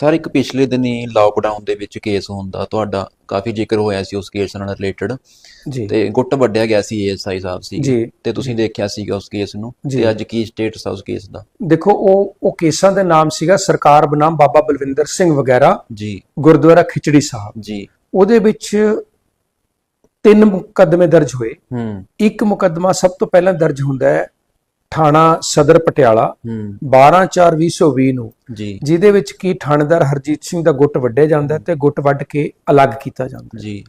Sir ਇੱਕ ਪਿਛਲੇ ਦਿਨੀ ਲਾਕਡਾਊਨ ਦੇ ਵਿੱਚ ਕੇਸ ਹੁੰਦਾ ਤੁਹਾਡਾ ਕਾਫੀ ਜ਼ਿਕਰ ਹੋਇਆ ਸੀ ਉਸ ਕੇਸ ਨਾਲ ਰਿਲੇਟਡ ਜੀ। ਤੇ ਗੁੱਟ ਵੱਢਿਆ ਗਿਆ ਸੀ ਏਐਸਆਈ ਸਾਹਿਬ ਸੀ ਜੀ। ਤੇ ਤੁਸੀਂ ਦੇਖਿਆ ਸੀਗਾ ਉਸ ਕੇਸ ਨੂੰ। ਤੇ ਅੱਜ ਕੀ ਸਟੇਟਸ ਆ ਉਸ ਕੇਸ ਦਾ? ਦੇਖੋ ਉਹ ਉਹ ਕੇਸਾਂ ਦੇ ਨਾਮ ਸੀਗਾ ਸਰਕਾਰ ਬਨਾਮ ਬਾਬਾ ਬਲਵਿੰਦਰ ਸਿੰਘ ਵਗੈਰਾ ਜੀ। ਗੁਰਦੁਆਰਾ ਖਿਚੜੀ ਸਾਹਿਬ। ਜੀ। ਉਹਦੇ ਵਿੱਚ ਤਿੰਨ ਮੁਕੱਦਮੇ ਦਰਜ ਹੋਏ। ਹੂੰ। ਇੱਕ ਮੁਕੱਦਮਾ ਸਭ ਤੋਂ ਪਹਿਲਾਂ ਦਰਜ ਹੁੰਦਾ ਹੈ ਥਾਣਾ ਸਦਰ ਪਟਿਆਲਾ ਹੂੰ। 12/4/2020 ਨੂੰ। ਜੀ। ਜਿਹਦੇ ਵਿੱਚ ਕੀ ਥਾਣੇਦਾਰ ਹਰਜੀਤ ਸਿੰਘ ਦਾ ਗੁੱਟ ਵੱਢਿਆ ਜਾਂਦਾ ਤੇ ਗੁੱਟ ਵੱਢ ਕੇ ਅਲੱਗ ਕੀਤਾ ਜਾਂਦਾ ਜੀ।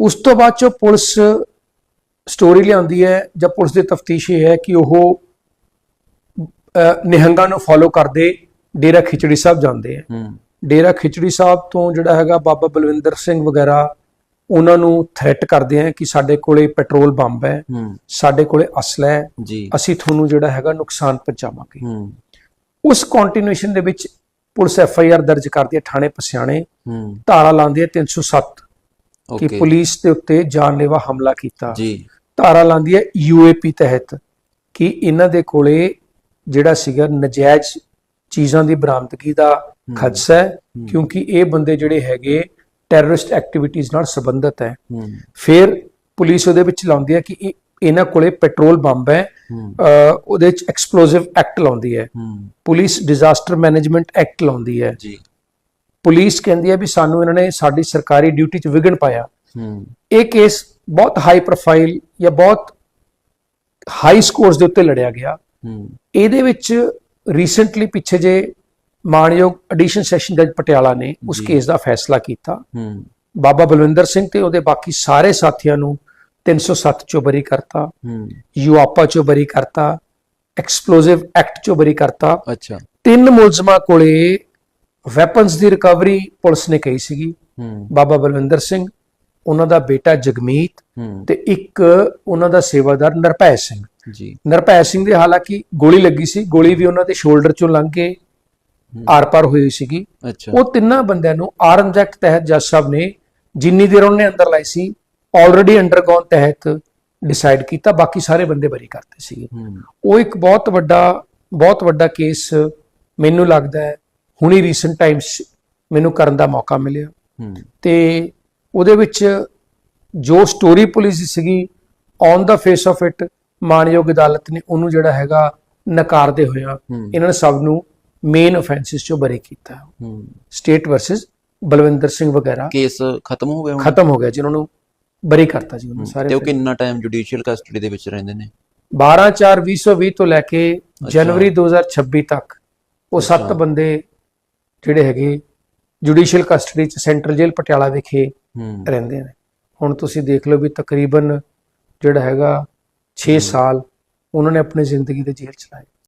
ਉਸ ਤੋਂ ਬਾਅਦ ਚੋਂ ਪੁਲਿਸ ਸਟੋਰੀ ਲਿਆਉਂਦੀ ਹੈ ਜਾਂ ਪੁਲਿਸ ਦੀ ਤਫਤੀਸ਼ ਇਹ ਹੈ ਕਿ ਉਹ ਨਿਹੰਗਾਂ ਨੂੰ ਫੋਲੋ ਕਰਦੇ ਡੇਰਾ ਖਿਚੜੀ ਸਾਹਿਬ ਜਾਂਦੇ ਆ ਹੂੰ। ਡੇਰਾ ਖਿਚੜੀ ਸਾਹਿਬ ਤੋਂ ਜਿਹੜਾ ਹੈਗਾ ਬਾਬਾ ਬਲਵਿੰਦਰ ਸਿੰਘ ਵਗੈਰਾ ਉਹਨਾਂ ਨੂੰ ਥ੍ਰੈਟ ਕਰਦੇ ਆ ਕਿ ਸਾਡੇ ਕੋਲੇ ਪੈਟਰੋਲ ਬੰਬ ਹੈ ਸਾਡੇ ਕੋਲੇ ਅਸਲਾ ਹੈ ਅਸੀਂ ਤੁਹਾਨੂੰ ਜਿਹੜਾ ਹੈਗਾ ਨੁਕਸਾਨ ਪਹੁੰਚਾਵਾਂਗੇ। ਉਸ ਕੰਟੀਨਿਊਏਸ਼ਨ ਦੇ ਵਿੱਚ ਪੁਲਿਸ ਐਫ ਆਈ ਆਰ ਦਰਜ ਕਰਦੀ ਹੈ ਥਾਣੇ ਪਸਿਆਣੇ ਧਾਰਾ ਲਾਉਂਦੀ ਹੈ 307 ਕਿ ਪੁਲਿਸ ਦੇ ਉੱਤੇ ਜਾਨਲੇਵਾ ਹਮਲਾ ਕੀਤਾ। ਜੀ। ਧਾਰਾ ਲਾਉਂਦੀ ਹੈ ਯੂਏਪੀ ਤਹਿਤ ਕਿ ਇਹਨਾਂ ਦੇ ਕੋਲੇ ਜਿਹੜਾ ਸੀਗਾ ਨਜਾਇਜ਼ ਚੀਜ਼ਾਂ ਦੀ ਬਰਾਮਦਗੀ ਦਾ ਖਦਸ਼ਾ ਹੈ। ਕਿਉਂਕਿ ਇਹ ਬੰਦੇ ਜਿਹੜੇ ਹੈਗੇ ਟੈਰਰਿਸਟ ਐਕਟੀਵਿਟੀਜ਼ ਨਾਲ ਸੰਬੰਧਿਤ ਹੈ। ਫਿਰ ਪੁਲਿਸ ਉਹਦੇ ਵਿੱਚ ਲਾਉਂਦੀ ਹੈ ਕਿ ਇਹ- ਇਹਨਾਂ ਕੋਲੇ ਪੈਟਰੋਲ ਬੰਬ ਹੈ। ਅਹ ਉਹਦੇ ਵਿੱਚ ਐਕਸਪਲੋਸਿਵ ਐਕਟ ਲਾਉਂਦੀ ਹੈ। ਹੂੰ। ਪੁਲਿਸ ਡਿਜ਼ਾਸਟਰ ਮੈਨੇਜਮੈਂਟ ਐਕਟ ਲਾਉਂਦੀ ਹੈ। ਜੀ। ਪੁਲਿਸ ਕਹਿੰਦੀ ਹੈ ਵੀ ਸਾਨੂੰ ਇਹਨਾਂ ਨੇ ਸਾਡੀ ਸਰਕਾਰੀ ਡਿਊਟੀ 'ਚ ਵਿਘਨ ਪਾਇਆ। ਹੂੰ। ਇਹ ਕੇਸ ਬਹੁਤ ਹਾਈ ਪ੍ਰੋਫਾਈਲ ਜਾਂ ਬਹੁਤ ਹਾਈ ਸਕੋਰਸ ਦੇ ਉੱਤੇ ਲੜਿਆ ਗਿਆ। ਹੂੰ। ਇਹਦੇ ਵਿੱਚ ਰੀਸੈਂਟਲੀ ਪਿੱਛੇ ਜੇ ਮਾਨਯੋਗ ਐਡੀਸ਼ਨ ਸੈਸ਼ਨ ਜੱਜ ਪਟਿਆਲਾ ਨੇ ਉਸ। ਕੇਸ ਦਾ ਫੈਸਲਾ ਕੀਤਾ। ਹੂੰ। ਬਾਬਾ ਬਲਵਿੰਦਰ ਸਿੰਘ ਤੇ ਉਹਦੇ ਬਾਕੀ ਸਾਰੇ ਸਾਥੀਆਂ ਨੂੰ 307 ਚੋਂ ਬਰੀ ਕਰਤਾ। ਹੂੰ। ਯੂਆਪਾ ਚੋਂ ਬਰੀ ਕਰਤਾ ਐਕਸਪਲੋਸਿਵ ਐਕਟ ਚੋਂ ਬਰੀ ਕਰਤਾ। ਅੱਛਾ। ਤਿੰਨ ਮੁਲਜ਼ਮਾਂ ਕੋਲੇ ਵੈਪਨਸ ਦੀ ਰਿਕਵਰੀ ਪੁਲਿਸ ਨੇ ਕਹੀ ਸੀਗੀ। ਹੂੰ। ਬਾਬਾ ਬਲਵਿੰਦਰ ਸਿੰਘ ਉਹਨਾਂ ਦਾ ਬੇਟਾ ਜਗਮੀਤ ਤੇ ਇੱਕ ਉਹਨਾਂ ਦਾ ਸੇਵਾਦਾਰ ਨਰਪੈ ਸਿੰਘ। ਜੀ। ਨਰਪੈ ਸਿੰਘ ਦੇ ਹਾਲਾਂਕਿ ਗੋਲੀ ਲੱਗੀ ਸੀ ਗੋਲੀ ਵੀ ਉਹਨਾਂ ਦੇ ਸ਼ੋਲਡਰ ਚੋਂ ਲੰਘ ਕੇ ਆਰ-ਪਾਰ ਹੋਈ ਸੀਗੀ। ਅੱਛਾ। ਉਹ ਤਿੰਨਾਂ ਬੰਦਿਆਂ ਨੂੰ ਆਰਮਜ਼ ਐਕਟ ਤਹਿਤ ਜੱਜ ਸਾਹਿਬ ਨੇ ਜਿੰਨੀ ਦੇਰ ਉਹਨੇ ਅੰਦਰ ਲਾਈ ਸੀ ਆਲਰੇਡੀ ਅੰਡਰਗੋਨ ਤਹਿਤ ਡਿਸਾਈਡ ਕੀਤਾ ਬਾਕੀ ਸਾਰੇ ਬੰਦੇ ਬਰੀ ਕਰਤੇ ਸੀਗੇ। ਉਹ ਇੱਕ ਬਹੁਤ ਵੱਡਾ ਬਹੁਤ ਵੱਡਾ ਕੇਸ ਮੈਨੂੰ ਲੱਗਦਾ ਹੈ ਹੁਣੀ ਰੀਸੈਂਟ ਟਾਈਮਸ ਮੈਨੂੰ ਕਰਨ ਦਾ ਮੌਕਾ ਮਿਲਿਆ। ਤੇ ਉਹਦੇ ਵਿੱਚ ਜੋ ਸਟੋਰੀ ਪੁਲਿਸ ਸੀਗੀ on the face of it ਮਾਨਯੋਗ ਅਦਾਲਤ ਨੇ ਉਹਨੂੰ ਜਿਹੜਾ ਹੈਗਾ ਨਕਾਰਦੇ ਹੋਇਆ ਇਹਨਾਂ ਨੇ ਸਭ ਨੂੰ ਮੇਨ ਆਫੈਂਸਿਸ ਚੋਂ ਬਰੀ ਕੀਤਾ। ਸਟੇਟ ਵਰਸਸ ਬਲਵਿੰਦਰ ਸਿੰਘ ਵਗੈਰਾ। ਕੇਸ ਖਤਮ ਹੋ ਗਿਆ ਖਤਮ ਹੋ ਗਿਆ ਜਿਨ੍ਹਾਂ ਨੂੰ ਬਰੀ ਕਰਤਾ ਜੀ ਉਹਨਾਂ ਸਾਰੇ ਤੇ ਉਹ ਕਿੰਨਾ ਟਾਈਮ ਜੁਡੀਸ਼ੀਅਲ ਕਸਟਡੀ ਦੇ ਵਿੱਚ ਰਹਿੰਦੇ ਨੇ? 12 4 2020 ਤੋਂ ਲੈ ਕੇ ਜਨਵਰੀ 2026 ਤੱਕ ਉਹ। ਸੱਤ ਬੰਦੇ ਜਿਹੜੇ ਹੈਗੇ ਜੁਡੀਸ਼ੀਅਲ ਕਸਟਡੀ ਚ ਸੈਂਟਰਲ ਜੇਲ੍ਹ ਪਟਿਆਲਾ ਵਿਖੇ ਰਹਿੰਦੇ ਨੇ। ਹੁਣ ਤੁਸੀਂ ਦੇਖ ਲਓ ਵੀ ਤਕਰੀਬਨ ਜਿਹੜਾ ਹੈਗਾ 6 ਸਾਲ ਉਹਨਾਂ ਨੇ ਆਪਣੀ ਜ਼ਿੰਦਗੀ ਦੇ ਜੇਲ੍ਹ ਚਲਾਏ